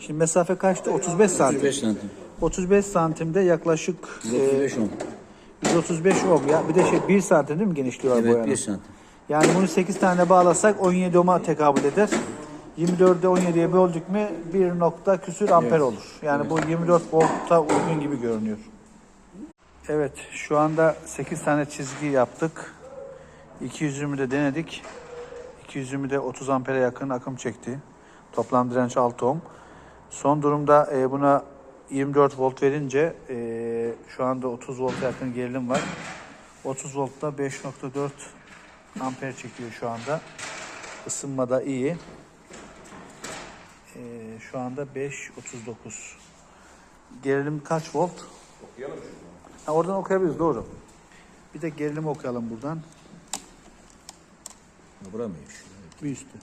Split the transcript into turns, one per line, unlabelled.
Şimdi mesafe kaçtı? 35 santim.
35 santim.
35 santimde yaklaşık e,
135 10.
135 ohm ya. Bir de şey 1 santim değil mi genişliği var
Evet
boyanın?
1 santim.
Yani bunu 8 tane bağlasak 17 ohm'a tekabül eder. 24'de 17'ye böldük mü 1 nokta küsür amper olur. Yani bu 24 volta uygun gibi görünüyor. Evet şu anda 8 tane çizgi yaptık. 220 de denedik. 220 de 30 ampere yakın akım çekti. Toplam direnç 6 ohm. Son durumda e, buna 24 volt verince e, şu anda 30 volt yakın gerilim var. 30 voltta 5.4 amper çekiyor şu anda. Isınma da iyi. E, şu anda 5.39. Gerilim kaç volt? Ha, oradan okuyabiliriz doğru. Bir de gerilimi okuyalım buradan.
Buramıymış.
Bir üstü.